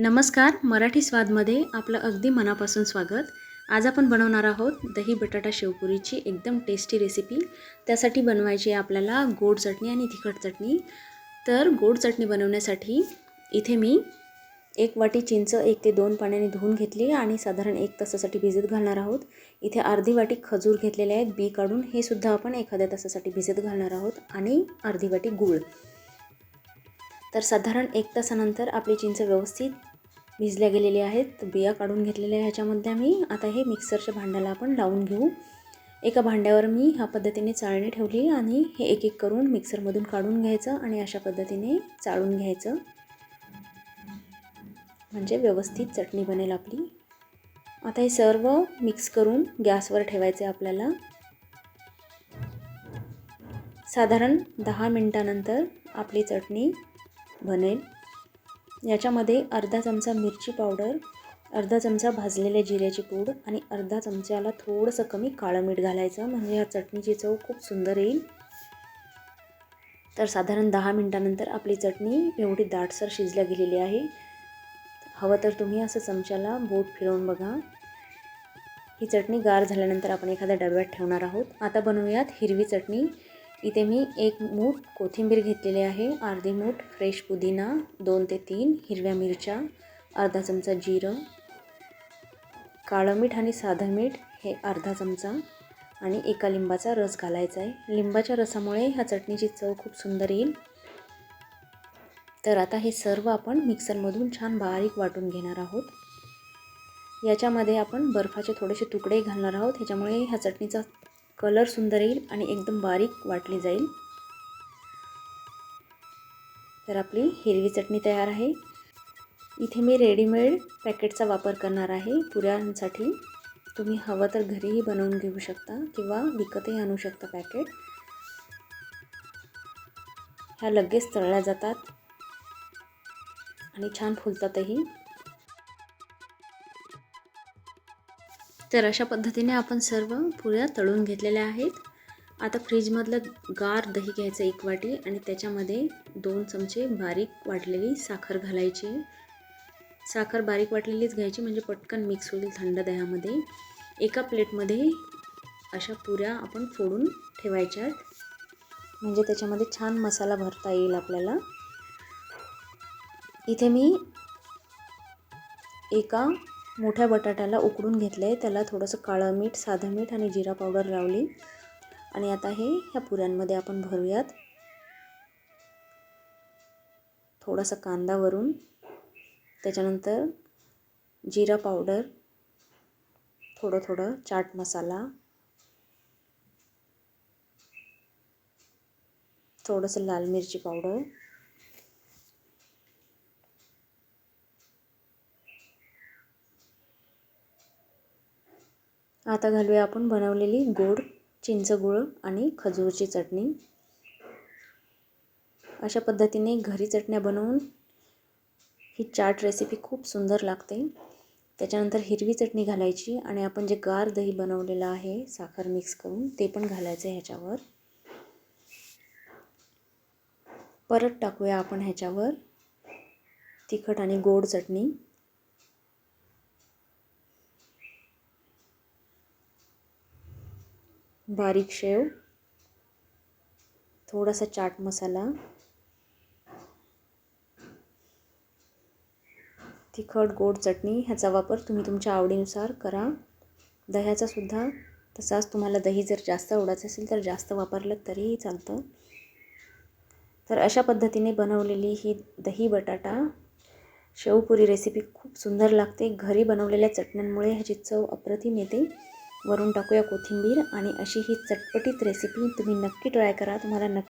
नमस्कार मराठी स्वादमध्ये आपलं अगदी मनापासून स्वागत. आज आपण बनवणार आहोत दही बटाटा शेवपुरीची एकदम टेस्टी रेसिपी त्यासाठी बनवायची आहे आपल्याला गोड चटणी आणि तिखट चटणी. तर गोड चटणी बनवण्यासाठी इथे मी एक वाटी चिंच एक ते दोन पाण्याने धुवून घेतली आणि साधारण एक तासासाठी भिजत घालणार आहोत. इथे अर्धी वाटी खजूर घेतलेले आहेत बी काढून. हे सुद्धा आपण एखाद्या तासासाठी भिजत घालणार आहोत आणि अर्धी वाटी गूळ. तर साधारण एक तासानंतर आपली चिंच व्यवस्थित भिजल्या गेलेल्या आहेत. बिया काढून घेतलेल्या आहे ह्याच्यामध्ये मी आता हे मिक्सरच्या भांड्याला आपण लावून घेऊ. एका भांड्यावर मी ह्या पद्धतीने चाळणी ठेवली आणि हे एक एक करून मिक्सरमधून काढून घ्यायचं आणि अशा पद्धतीने चाळून घ्यायचं. म्हणजे व्यवस्थित चटणी बनेल आपली. आता हे सर्व मिक्स करून गॅसवर ठेवायचे आपल्याला. साधारण दहा मिनटानंतर आपली चटणी बनेल. याच्यामध्ये अर्धा चमचा मिरची पावडर अर्धा चमचा भाजलेल्या जिऱ्याची पूड आणि अर्धा चमच्याला थोडंसं कमी काळं मीठ घालायचं. म्हणजे ह्या चटणीची चव खूप सुंदर येईल. तर साधारण दहा मिनटानंतर आपली चटणी एवढी दाटसर शिजल्या गेलेली आहे. हवं तर तुम्ही असं चमच्याला बोट फिरवून बघा. ही चटणी गार झाल्यानंतर आपण एखाद्या डब्यात ठेवणार आहोत. आता बनवूयात हिरवी चटणी. इथे मी एक मूठ कोथिंबीर घेतलेली आहे अर्धी मूठ फ्रेश पुदिना दोन ते तीन हिरव्या मिरच्या अर्धा चमचा जिरं काळं मीठ आणि साधं मीठ हे अर्धा चमचा आणि एका लिंबाचा रस घालायचा आहे. लिंबाच्या रसामुळे ह्या चटणीची चव खूप सुंदर येईल. तर आता हे सर्व आपण मिक्सरमधून छान बारीक वाटून घेणार आहोत. याच्यामध्ये आपण बर्फाचे थोडेसे तुकडे घालणार आहोत. ह्याच्यामुळे ह्या चटणीचा कलर सुंदर येईल आणि एकदम बारीक वाटली जाईल. तर आपली हिरवी चटणी तयार आहे. इथे मी रेडीमेड पॅकेटचा वापर करणार आहे पुऱ्यांसाठी. तुम्ही हवं तर घरीही बनवून घेऊ शकता किंवा विकतही आणू शकता पॅकेट. ह्या लगेच तळल्या जातात आणि छान फुलतातही. तर अशा पद्धतीने आपण सर्व पुऱ्या तळून घेतलेल्या आहेत. आता फ्रीजमधलं गार दही घ्यायचं एक वाटी आणि त्याच्यामध्ये दोन चमचे बारीक वाटलेली साखर घालायची. साखर बारीक वाटलेलीच घ्यायची म्हणजे पटकन मिक्स होईल थंड दह्यामध्ये. एका प्लेटमध्ये अशा पुऱ्या आपण फोडून ठेवायच्या म्हणजे त्याच्यामध्ये छान मसाला भरता येईल आपल्याला. इथे मी एका मोठ्या बटाट्याला उकडून घेतलं. आहे त्याला थोडंसं काळं मीठ साधं मीठ आणि जिरा पावडर लावली. आणि आता हे ह्या पुऱ्यांमध्ये आपण भरूयात. थोडासा कांदा वरून. त्याच्यानंतर जिरा पावडर थोडं थोडं चाट मसाला थोडंसं लाल मिरची पावडर आता घालूया आपण बनवलेली गोड चिंच गुळ आणि खजूरची चटणी. अशा पद्धतीने घरी चटण्या बनवून ही चाट रेसिपी खूप सुंदर लागते. त्याच्यानंतर हिरवी चटणी घालायची आणि आपण जे गार दही बनवलेलं आहे साखर मिक्स करून ते पण घालायचं ह्याच्यावर. परत टाकूया आपण ह्याच्यावर तिखट आणि गोड चटणी. बारीक शेव थोडासा चाट मसाला तिखट गोड चटणी ह्याचा वापर तुम्ही तुमच्या आवडीनुसार करा. दह्याचा सुद्धा तसाच तुम्हाला दही जर जास्त आवडायचं असेल तर जास्त वापरलं तरीही चालतं. तर अशा पद्धतीने बनवलेली ही दही बटाटा शेवपुरी रेसिपी खूप सुंदर लागते. घरी बनवलेल्या चटण्यांमुळे ह्याची चव अप्रतिम येते. वरून टाकूया कोथिंबीर आणि अशी ही चटपटीत रेसिपी तुम्ही नक्की ट्राय करा. तुम्हाला नक्की